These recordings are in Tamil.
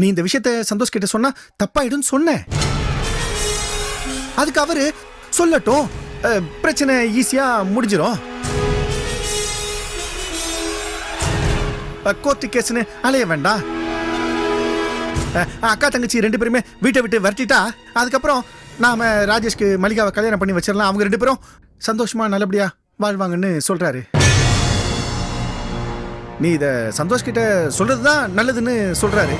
நீ இந்த விஷயத்த சந்தோஷ் கிட்ட சொன்னா தப்பாயிடும்னு சொன்னேன். அதுக்கு அவரு சொல்லட்டும். பிரச்சனை ஈஸியா முடிஞ்சிடும் கோர்ட்டு கேஸ்னு அலைய வேண்டாம். அக்கா தங்கச்சி ரெண்டு பேருமே வீட்டை விட்டு விரட்டிட்டா அதுக்கப்புறம் நாம ராஜேஷ்க்கு மல்லிகாவை கல்யாணம் பண்ணி வச்சிடலாம். அவங்க ரெண்டு பேரும் சந்தோஷமா நல்லபடியா வாழ்வாங்கன்னு சொல்றாரு. நீ இத சந்தோஷ் கிட்ட சொல்றதுதான் நல்லதுன்னு சொல்றாரு.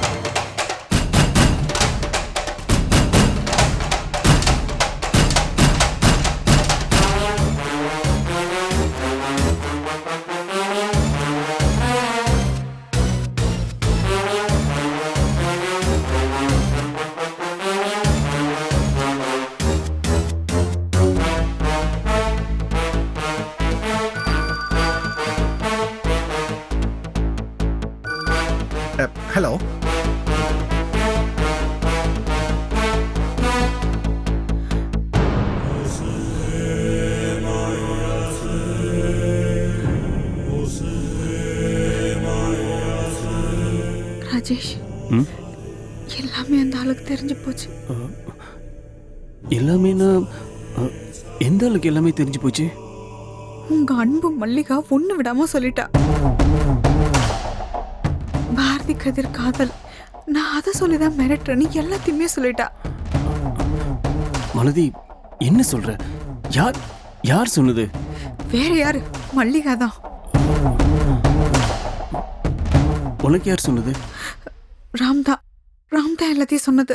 ராஜேஷ்? எல்லாமே அந்த ஆளுக்கு தெரிஞ்சு போச்சு. எல்லாமேனா எந்த அளவுக்கு எல்லாமே தெரிஞ்சு போச்சு? உங்க அன்பு மல்லிகா ஒண்ணு விடாம சொல்லிட்டா. பாரதி கதிர் காதல். நான் அதை சொல்லிதான் மிரட்டுறேன்னு எல்லாத்தையுமே சொல்லிட்டா. மலதி என்ன சொல்ற? யார் யார் சொன்னது? வேற யாரு? மல்லிகா தான். உனக்கு யார் சொன்னது? ராம்தா ராம்தா எல்லாத்தையும் சொன்னது.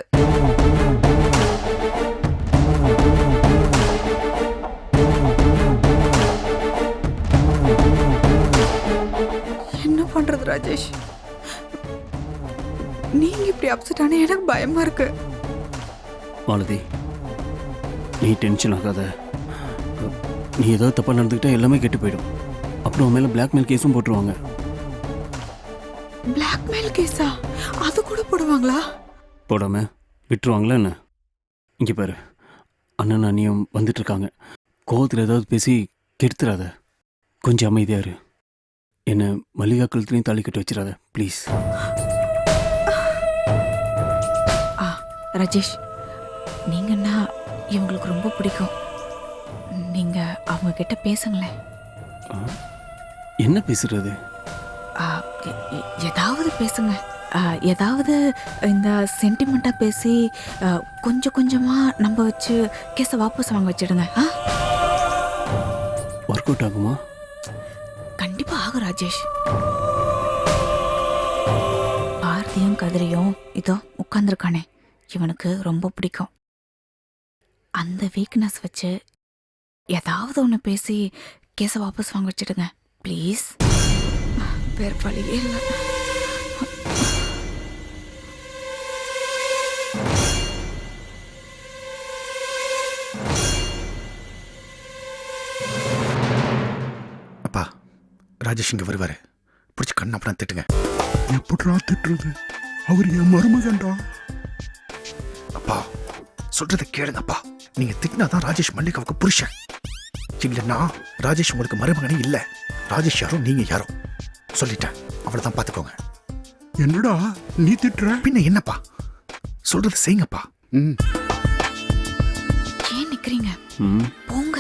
என்ன பண்றது ராஜேஷ்? நீங்க இப்படி அப்செட் ஆன எனக்கு பயமா இருக்கு. மாலதி நீ டென்ஷன் ஆகாத. நீ ஏதாவது தப்பா நடந்துக்கிட்டா எல்லாமே கெட்டு போயிடும். அப்புறம் மேல பிளாக்மெயில் கேஸும் போட்டுருவாங்க. பிளாக்மெயில் கேஸா? அது கூட போடுவாங்களா? போடாம விட்டுருவாங்களா என்ன? இங்க பாரு. அண்ணன் அண்ணியும் வந்துட்டு இருக்காங்க கோவத்தில் ஏதாவது பேசி கெடுத்துறாத. கொஞ்சம் அமைதியா இரு. என்ன மல்லிகா கழுத்துலையும் தாலி கட்டி வச்சிடாத ப்ளீஸ். ஆ ராஜேஷ் நீங்கன்னா இவங்களுக்கு ரொம்ப பிடிக்கும். நீங்க அவங்க கிட்ட பேசுங்களேன் என்ன பேசுறது? ஏதாவது பேசுங்க. ஏதாவது இந்த சென்டிமெண்ட்டாக பேசி கொஞ்சம் கொஞ்சமாக நம்ப வச்சு கேஸை வாபஸ் வாங்க வச்சிடுங்க. ஆ? ஒர்க் அவுட் ஆகுமா? கண்டிப்பாக ஆகும் ராஜேஷ். பாரதியும் கதிரையும் இதோ உட்காந்துருக்கானே இவனுக்கு ரொம்ப பிடிக்கும். அந்த வீக்னஸ் வச்சு ஏதாவது ஒன்று பேசி கேஸை வாபஸ் வாங்க வச்சிடுங்க. ப்ளீஸ் வேறு வழியே இல்லை அப்பா ராஜேஷ் இங்க வருவாரு. பிடிச்சி கண்ணு அப்புறம் திட்டுங்க. எப்படிடா திட்டுறது? அவர் என் மருமகன்டா. அப்பா சொல்றத கேளுங்கப்பா. நீங்க திட்டினாதான் ராஜேஷ் மல்லிகாவுக்கு புருஷன். இல்லைன்னா ராஜேஷ் உங்களுக்கு மருமகனே இல்ல. ராஜேஷ் யாரோ நீங்க யாரோ. சொல்லிட்டேன். அவ்வளவுதான் பாத்துக்கோங்க என்னடா நீ திட்டுற? பின்ன என்னப்பா? சொல்றது செய்யுங்கப்பா ம். ஏன் நிற்கிறீங்க ம். போங்க.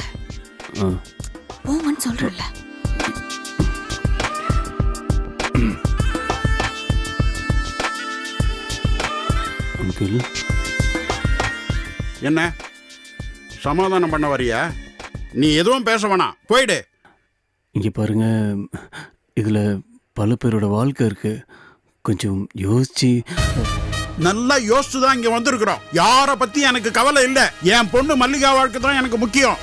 போங்கன்னு சொல்கிறேன்ல அங்கிள். என்ன? சமாதானம் பண்ண வரியா? நீ எதுவும் பேச வேணாம். போயிடு. இங்கே பாருங்க இதில் பல பேரோட வாழ்க்கை இருக்கு. கொஞ்சம் யோசிச்சு. நல்லா யோசிச்சு தான் இங்க வந்திருக்கிறோம். யார பத்தி எனக்கு கவலை இல்ல. என் பொண்ணு மல்லிகா வாழ்க்கை தான் எனக்கு முக்கியம்.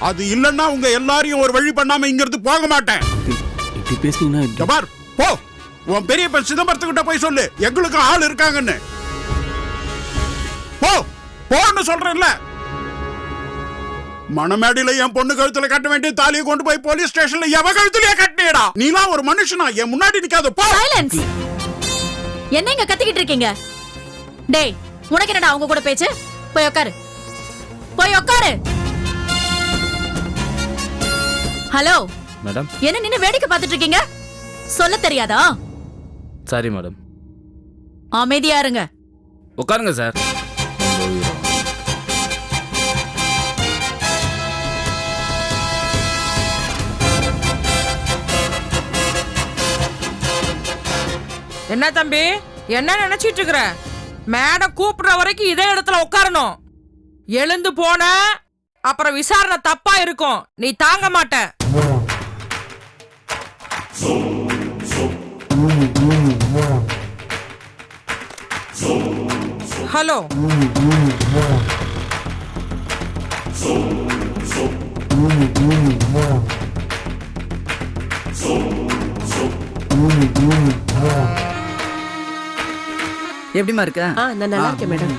அது இல்லைன்னா உங்க எல்லாரையும் ஒரு வழி பண்ணாம இங்க இருந்து போக மாட்டேன். இப்படி பேசுனீங்கன்னா போ. உன் பெரிய பெண் சிதம்பரத்துக்கிட்ட போய் சொல்லு. எங்களுக்கும் ஆள் இருக்காங்கன்னு. போ. போன்னு சொல்றேன்ல. மணமேடையில என் பொண்ணு கழுத்துல கட்ட வேண்டிய தாலியை கொண்டு போய் போலீஸ் ஸ்டேஷன்ல எவ கழுத்துலயே கட்டினேடா? நீலாம் ஒரு மனுஷனா என் முன்னாடி நிக்காத போ. சைலன்ஸ் என்ன இங்க கத்திக்கிட்டு இருக்கீங்க? டேய் உனக்கு என்னடா அவங்க கூட பேச்சு? போய் உட்காரு போய் உட்காரு ஹலோ மேடம். என்ன நின்னு வேடிக்கை பார்த்துட்டு இருக்கீங்க? சொல்ல தெரியாதா? Sorry madam. அமைதியா இருங்க. உட்காருங்க சார். என்ன தம்பி? என்ன நினைச்சிட்டு இருக்கிற மேடம் கூப்பிடுற வரைக்கும் இதே இடத்துல உட்காரணும். எழுந்து போன அப்புறம் விசாரணை தப்பா இருக்கும். நீ தாங்க மாட்ட. ஹலோ. எப்படிமா இருக்க? ஆ நான் நல்லா இருக்கேன் மேடம்.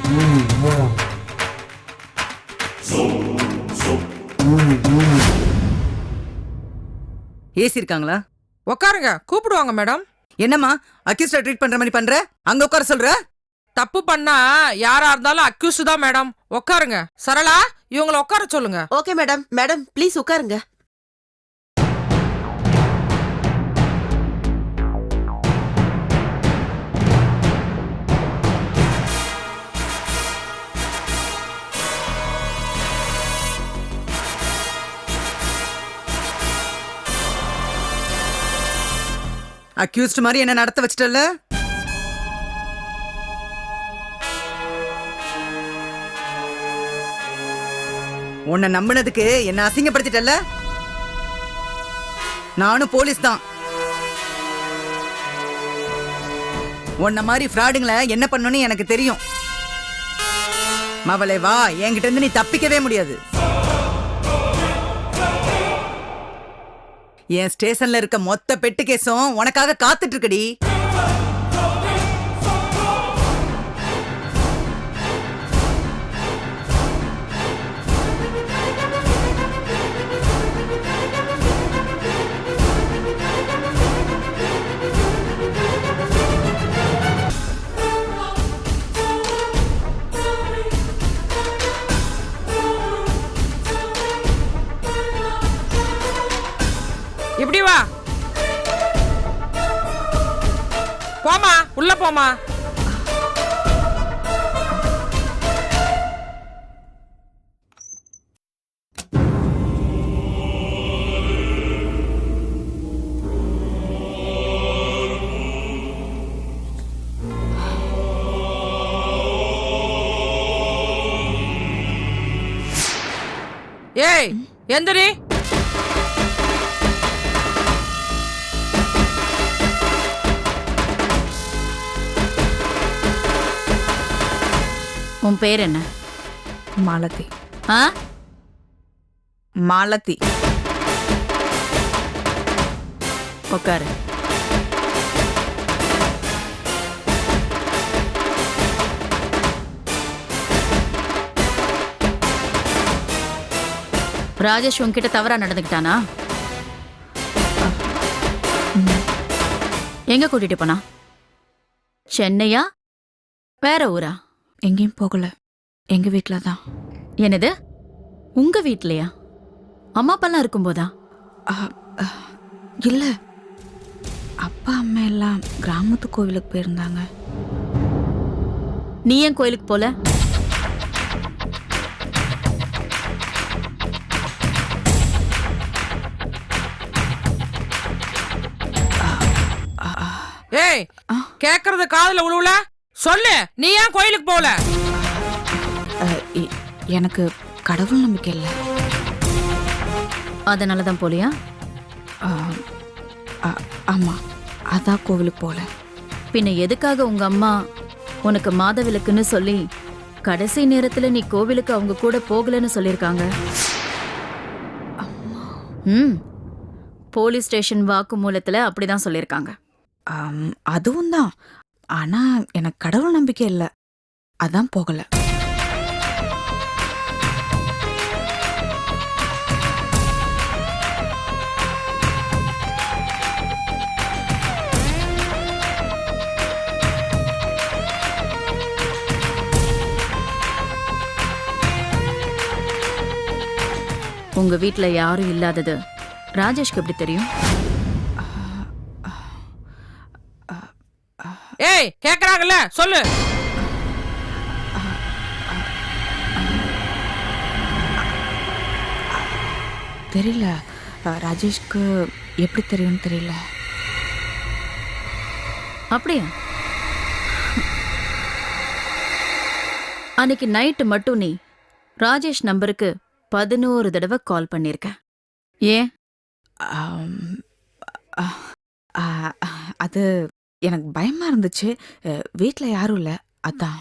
ஏசி இருக்காங்களா? உட்காருங்க கூப்பிடுவாங்க மேடம். என்னம்மா அக்யூஸ்டா ட்ரீட் பண்ற மாதிரி பண்ற? அங்க உட்கார சொல்ற? தப்பு பண்ணா யாரா இருந்தாலும் அக்யூஸ் தான் மேடம். உட்காருங்க சரளா இவங்கள உட்கார சொல்லுங்க. Okay madam. மேடம் ப்ளீஸ் உட்காருங்க அக்யூஸ்ட் மாதிரி என்ன நடத்த வச்சிட்டல உன்னை நம்பினதுக்கு என்ன அசிங்கப்படுத்திட்டல நானும் போலீஸ் தான். உன்ன மாதிரி ஃப்ராடுங்களை என்ன பண்ணணும்னு எனக்கு தெரியும். மவளை வா. என்கிட்ட இருந்து நீ தப்பிக்கவே முடியாது. என் ஸ்டேஷன்ல இருக்க மொத்த பெட்டு கேஸும் உனக்காக காத்துட்டு இருக்குடி. போமா ஏய் எந்திரி. உன் பேர் என்ன? மாலதி. ஆ? மாலதி. உட்காரு ராஜேஷ் உன்கிட்ட தவறா நடந்துக்கிட்டானா? எங்க கூட்டிட்டு போனா? சென்னையா? வேற ஊரா? எங்கேயும் போகல. எங்க வீட்டில் தான். என்னது? உங்க வீட்லயா? அம்மா அப்பாலாம் இருக்கும்போதா? இல்ல. அப்பா அம்மா எல்லாம் கிராமத்து கோவிலுக்கு போயிருந்தாங்க. நீ ஏன் கோயிலுக்கு போல? ஏய் கேக்குறது காதுல உழுவுல? சொல்லு நீ ஏன் கோயிலுக்கு போகல எனக்கு கடவுள் நம்பிக்கை இல்லை. அதனால தான் போலியா? அஹ், அ- ஆமா அதான் கோவிலுக்கு போகல பின்ன எதுக்காக உங்க அம்மா உனக்கு மாதவிலக்குன்னு சொல்லி கடைசி நேரத்துல நீ கோவிலுக்கு அவங்க கூட போகலன்னு சொல்லிருக்காங்க ம் போலீஸ் ஸ்டேஷன் வாக்குமூலத்துல அப்படிதான் சொல்லிருக்காங்க ஆம், அதுவும் தான். ஆனா எனக்கு கடவுள் நம்பிக்கை இல்லை. அதான் போகல. உங்க வீட்ல யாரும் இல்லாதது. ராஜேஷ்க்கு எப்படி தெரியும்? ஏய் கேக்குறாங்கல்ல சொல்லு. தெரியல. ராஜேஷ்க்கு எப்படி தெரியும்னு தெரியல. அப்படியா? அன்னைக்கு நைட்டு மட்டும் நீ ராஜேஷ் நம்பருக்கு பதினோரு தடவை கால் பண்ணிருக்க. ஏன்? அது எனக்கு பயமா இருந்துச்சு. வீட்டில் யாரும் இல்லை. அதான்.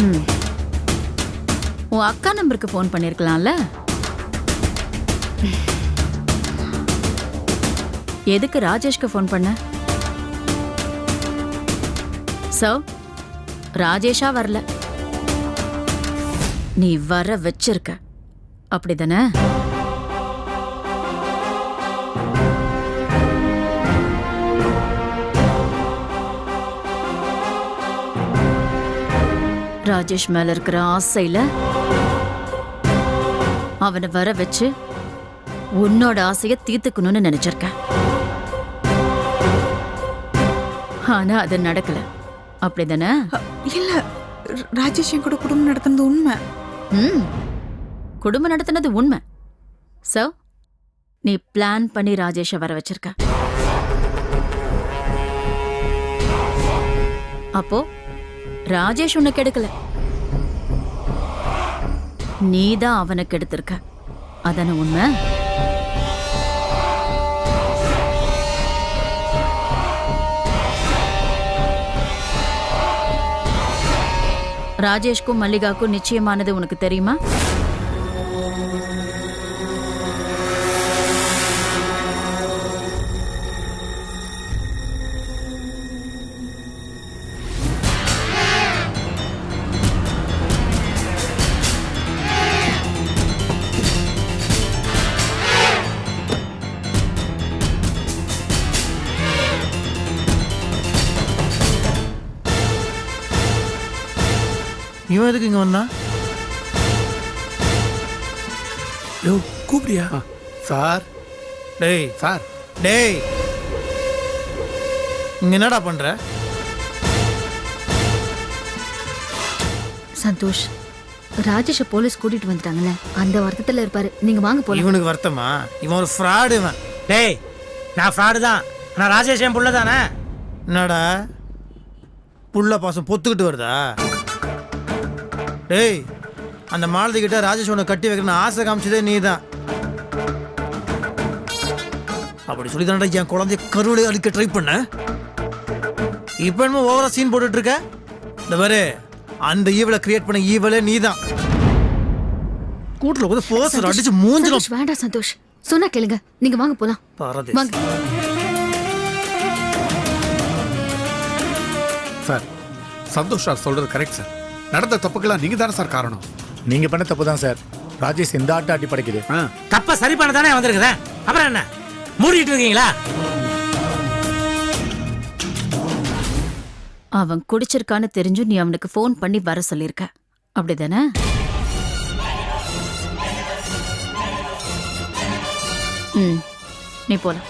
ம். உன் அக்கா நம்பருக்கு ஃபோன் பண்ணியிருக்கலாம்ல எதுக்கு ராஜேஷ்க்கு ஃபோன் பண்ண? சோ ராஜேஷா வரல. நீ வர வச்சிருக்க. அப்படிதானே? ராஜேஷ் மேல இருக்கிற ஆசையில அவனை வர வச்சு உன்னோட ஆசைய தீர்த்துக்கணும்னு நினைச்சிருக்க ஆனா அது நடக்கல. அப்படிதானே இல்லை ராஜேஷ் என் கூட குடும்பம் நடத்துனது உண்மை. ம். குடும்பம் நடத்தினது உண்மை. சோ நீ பிளான் பண்ணி ராஜேஷை வர வச்சிருக்க. அப்போ ராஜேஷ் உன்னை கெடுக்கல. நீதான் அவனை கெடுத்திருக்க. அதானே உண்மை? ராஜேஷ்க்கும் மல்லிகாக்கும் நிச்சயமானது உனக்கு தெரியுமா? இவன் எதுக்கு இங்க வந்தான்? யோ கூப்பிடியா? சார். டேய் சார். டேய். இங்க என்னடா பண்ற? சந்தோஷ் ராஜேஷ போலீஸ் கூட்டிட்டு வந்துட்டாங்கல்ல அந்த வருத்தத்துல இருப்பாரு. நீங்க வாங்க போலாம். இவனுக்கு வருத்தமா? இவன் ஒரு ஃப்ராடு இவன். டேய் நான் ஃப்ராடு தான். நான் ராஜேஷ் என் புள்ள தானே? என்னடா? புள்ள பாசம் பொத்துக்கிட்டு வருதா? டேய் அந்த மாலதி கிட்ட ராஜேஷ் உன்னை கட்டி வைக்கணும்னு ஆசை காமிச்சதே நீ தான் அப்படி சொல்லி தானடா என் குழந்தைய கருவிலை அழிக்க ட்ரை பண்ண? இப்போ என்னமோ ஓவரா சீன் போட்டுட்டு இருக்க இந்த பாரு அந்த ஈவலை கிரியேட் பண்ண ஈவலே நீ தான் கூட்டில் வந்து போஸ்டர் அடிச்சு மூஞ்சிலும் சந்தோஷ் வேண்டாம் சந்தோஷ். சொன்னா கேளுங்க. நீங்க வாங்க போலாம். பரதேசி. வாங்க. சார் சந்தோஷ் சார் சொல்றது கரெக்ட் சார். நடந்த தப்புக்கெல்லாம் நீங்க தானே சார் காரணம்? நீங்க பண்ண தப்பு தான் சார். ராஜேஷ் இந்த ஆட்ட ஆட்டி படைக்குது. தப்ப சரி பண்ண தானே வந்திருக்குதேன் அப்புறம் என்ன? மூடிட்டு இருக்கீங்களா? அவன் குடிச்சிருக்கான்னு தெரிஞ்சும் நீ அவனுக்கு ஃபோன் பண்ணி வர சொல்லியிருக்க. அப்படிதானே? ம். நீ போலாம்.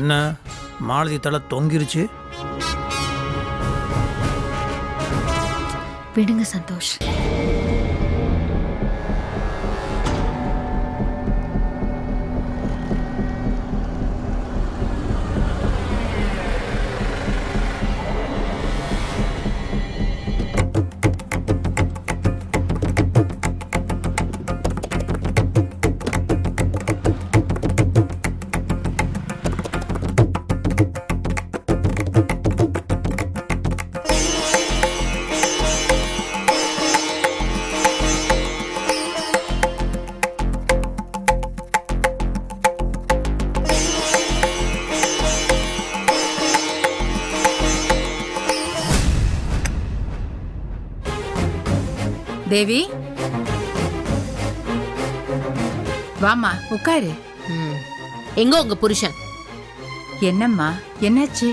என்ன? மாலதி தலை தொங்கிருச்சு. விடுங்க சந்தோஷ். தேவி வாமா உட்காரு எங்க உங்க புருஷன் என்னம்மா என்னாச்சு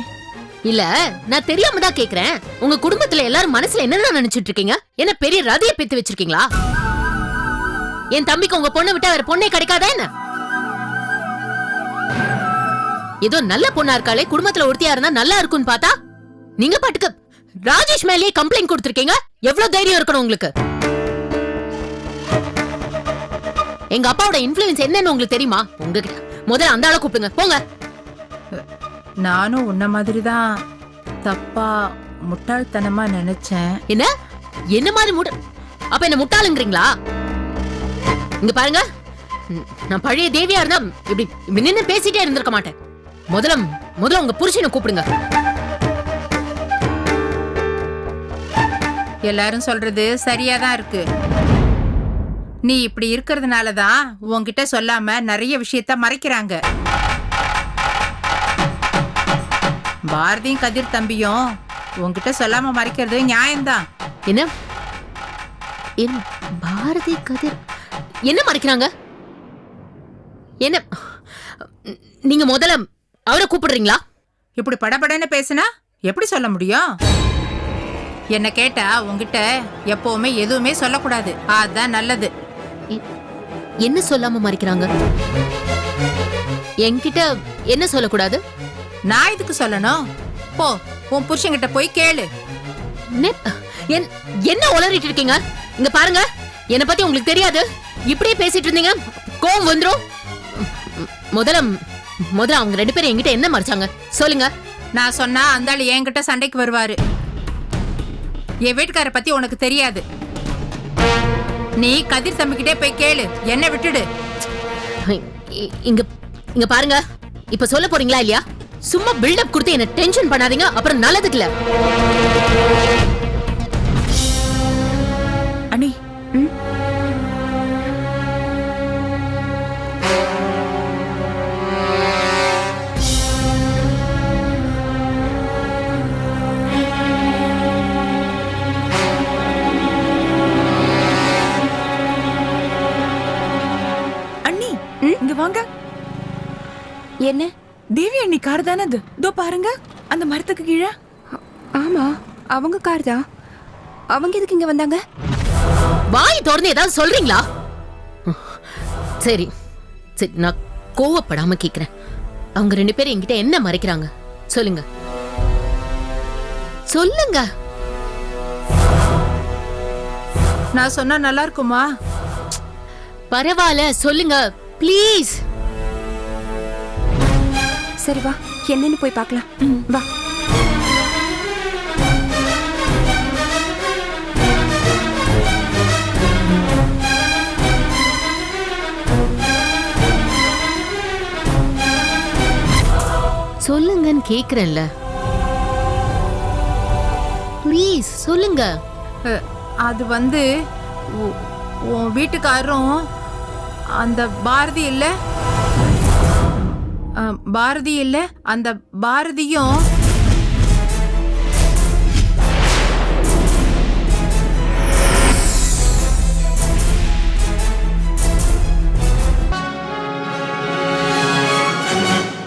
இல்ல நான் தெரியாம தான் கேக்குறேன் உங்க குடும்பத்துல எல்லாரும் மனசுல என்னென்ன நினைச்சிட்டு இருக்கீங்க என்ன பெரிய ரதிய பெத்து வச்சிருக்கீங்களா என் தம்பிக்கு உங்க பொண்ணை விட்டா வேற பொண்ணே கிடைக்காதா என்ன ஏதோ நல்ல பொண்ணா இருக்காளே குடும்பத்துல ஒருத்தியா இருந்தா நல்லா இருக்கும்னு பார்த்தா நீங்க பாட்டுக்கு ராஜேஷ் மேலேயே கம்ப்ளைண்ட் கொடுத்திருக்கீங்க எவ்வளவு தைரியம் இருக்கணும் உங்களுக்கு எங்க அப்பாவோட இன்ஃபுளுன்ஸ் என்னன்னு உங்களுக்கு தெரியுமா? உங்ககிட்ட. முதல்ல அந்த ஆளை கூப்பிடுங்க. போங்க. நானும் உன்ன மாதிரி தான் தப்பா முட்டாள்தனமா நினைச்சேன். என்ன? என்ன மாதிரி முட அப்ப என்ன முட்டாளுங்கிறீங்களா? இங்க பாருங்க. நான் பழைய தேவியா இருந்தா இப்படி நின்னு பேசிட்டே இருந்திருக்க மாட்டேன். முதல்ல முதல்ல உங்க புருஷனை கூப்பிடுங்க. எல்லாரும் சொல்றது சரியா தான் இருக்கு. நீ இப்படி இருக்கிறதுனால தான் உன்கிட்ட சொல்லாம நிறைய விஷயத்த மறைக்கிறாங்க. பாரதியும் கதிர் தம்பியும் உன்கிட்ட சொல்லாம மறைக்கிறது நியாயம்தான். என்ன? என்ன பாரதி கதிர் என்ன மறைக்கிறாங்க? என்ன? நீங்க முதல்ல அவரை கூப்பிடுறீங்களா? இப்படி படபடன்னு பேசினா எப்படி சொல்ல முடியும்? என்ன கேட்டா உன்கிட்ட எப்பவுமே எதுவுமே சொல்லக்கூடாது. அதான் நல்லது. என்ன சொல்லாம மறைக்கிறாங்க? என்கிட்ட என்ன சொல்லக்கூடாது? நான் இதுக்கு சொல்லணும்? போ உன் புருஷன்கிட்ட போய் கேளு. என்ன உளறிட்டு இருக்கீங்க? இங்க பாருங்க என்ன பத்தி உங்களுக்கு தெரியாது. இப்படியே பேசிட்டு இருந்தீங்க கோவம் வந்துரும். முதல்ல முதல்ல அவங்க ரெண்டு பேரும் என்கிட்ட என்ன மறைச்சாங்க? சொல்லுங்க. நான் சொன்னா அந்த ஆளு என்கிட்ட சண்டைக்கு வருவாரு. என் வீட்டுக்கார பத்தி உனக்கு தெரியாது. நீ கதிர் தம்பிக்கிட்டே போய் கேளு. என்ன விட்டுடு. இ- இங்க இங்க பாருங்க. இப்ப சொல்ல போறீங்களா இல்லையா? சும்மா பில்டப் கொடுத்து என்ன டென்ஷன் பண்ணாதீங்க அப்புறம் நல்லதுக்கு இல்ல. தேவி அண்ணி கார் தானே அது இதோ பாருங்க அந்த மரத்துக்கு கீழே. ஆமா அவங்க கார் தான். அவங்க எதுக்கு இங்க வந்தாங்க? வாய் திறந்து ஏதாவது சொல்றீங்களா? சரி சரி நான் கோவப்படாம கேக்குறேன். அவங்க ரெண்டு பேரும் என்கிட்ட என்ன மறைக்கிறாங்க? சொல்லுங்க. சொல்லுங்க. நான் சொன்னா நல்லா இருக்குமா? பரவாயில்ல சொல்லுங்க ப்ளீஸ் சரி வா. என்னன்னு போய் பார்க்கலாம். வா. சொல்லுங்கன்னு கேக்குறேன்ல. ப்ளீஸ் சொல்லுங்க. அது வந்து உன் வீட்டுக்காரரும் அந்த பாரதி இல்ல? பாரதி இல்ல அந்த பாரதியும்